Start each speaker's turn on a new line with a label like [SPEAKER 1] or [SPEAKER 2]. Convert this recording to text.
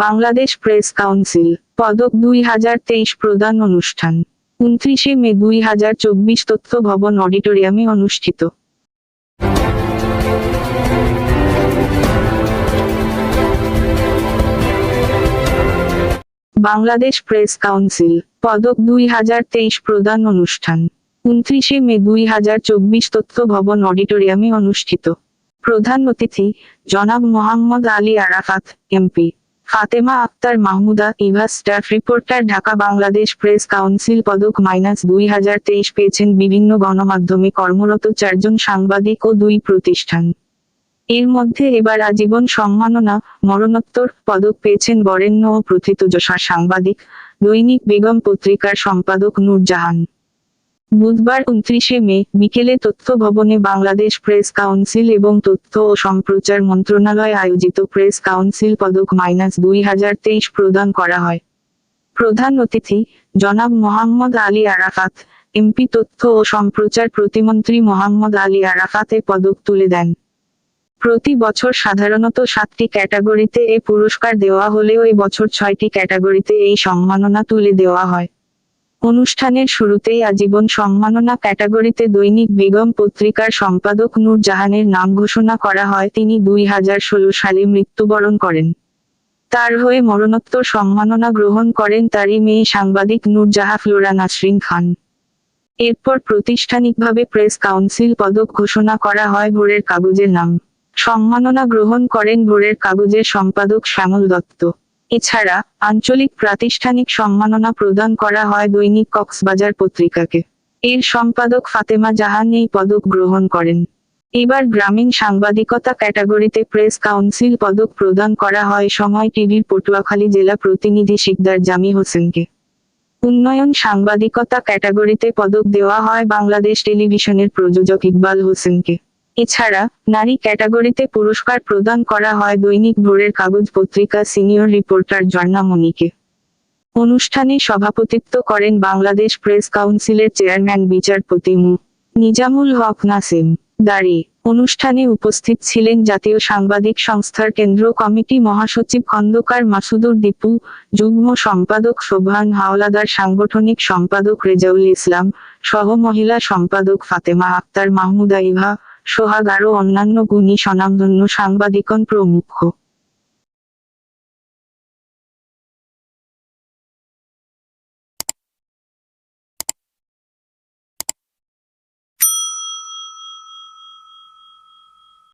[SPEAKER 1] Bangladesh press council, পদক দুই হাজার তেইশ প্রদান অনুষ্ঠান, উনত্রিশে মে দুই হাজার চব্বিশ তথ্য ভবন অডিটোরিয়ামে অনুষ্ঠিত। বাংলাদেশ প্রেস কাউন্সিল, পদক দুই হাজার তেইশ প্রদান অনুষ্ঠান, উনত্রিশে মে দুই হাজার চব্বিশ তথ্য ভবন অডিটোরিয়ামে অনুষ্ঠিত। প্রধান অতিথি, জনাব Mohammad Ali Arafat, MP. Fatema Akter Mahmuda Eva staff reporter, Dhaka Bangladesh press council পদক মাইনাস দুই হাজার তেইশ পেয়েছেন বিভিন্ন গণমাধ্যমে কর্মরত চারজন সাংবাদিক ও দুই প্রতিষ্ঠান। এর মধ্যে এবার আজীবন সম্মাননা, মরণোত্তর পদক পেয়েছেন বরেণ্য ও প্রথিতযশা সাংবাদিক, দৈনিক বেগম পত্রিকার সম্পাদক নূরজাহান। বুধবার উনত্রিশে মে, বিকেলে তথ্য ভবনে বাংলাদেশ প্রেস কাউন্সিল এবং তথ্য ও সম্প্রচার মন্ত্রণালয় আয়োজিত প্রেস কাউন্সিল পদক মাইনাস দুই হাজার তেইশ প্রদান করা হয়। প্রধান অতিথি, জনাব মোহাম্মদ আলী আরাফাত, এমপি তথ্য ও সম্প্রচার প্রতিমন্ত্রী মোহাম্মদ আলী আরাফাত পদক তুলে দেন। প্রতি বছর সাধারণত সাতটি ক্যাটাগরিতে এ পুরস্কার দেওয়া হলেও এ বছর ছয়টি ক্যাটাগরিতে এই সম্মাননা তুলে দেওয়া হয়। অনুষ্ঠানের শুরুতেই আজীবন সম্মাননা ক্যাটাগরিতে দৈনিক বেগম পত্রিকার সম্পাদক নূর জাহানের নাম ঘোষণা করা হয়, তিনি দুই হাজার ষোলো সালে মৃত্যুবরণ করেন। তার হয়ে মরণোত্তর সম্মাননা গ্রহণ করেন তারই মেয়ে সাংবাদিক নূরজাহা ফ্লোরা নাসরিন খান। এরপর প্রাতিষ্ঠানিকভাবে প্রেস কাউন্সিল পদক ঘোষণা করা হয় ভোরের কাগজের নাম। সম্মাননা গ্রহণ করেন ভোরের কাগজের সম্পাদক শ্যামল দত্ত। এছাড়া আঞ্চলিক প্রাতিষ্ঠানিক সম্মাননা প্রদান করা হয় দৈনিক কক্সবাজার পত্রিকাকে। এর সম্পাদক ফাতেমা জাহান এই পদক গ্রহণ করেন। এবার গ্রামীণ সাংবাদিকতা ক্যাটাগরিতে প্রেস কাউন্সিল পদক প্রদান করা হয় সময় টিভির পটুয়াখালী জেলা প্রতিনিধি শিকদার জামি হোসেনকে। উন্নয়ন সাংবাদিকতা ক্যাটাগরিতে পদক দেওয়া হয় বাংলাদেশ টেলিভিশনের প্রযোজক ইকবাল হোসেনকে। এছাড়া, নারী ক্যাটাগরিতে পুরস্কার প্রদান করা হয় দৈনিক ভোরের কাগজ পত্রিকা সিনিয়র রিপোর্টার জর্ণা মনিকে। অনুষ্ঠানে সভাপতিত্ব করেন বাংলাদেশ প্রেস কাউন্সিলের চেয়ারম্যান বিচারপতি মু. নিজামুল হক নাসিম। দাঁড়ি অনুষ্ঠানে উপস্থিত ছিলেন জাতীয় সাংবাদিক সংস্থার কেন্দ্র কমিটি মহাসচিব খন্দকার মাসুদুর দীপু, যুগ্ম সম্পাদক শোভান হাওলাদার, সাংগঠনিক সম্পাদক রেজাউল ইসলাম, সহ মহিলা সম্পাদক ফাতেমা আক্তার, মাহমুদা ইভা সোহাগ আরও অন্যান্য গুণী স্বনামধন্য সাংবাদিকন প্রমুখ।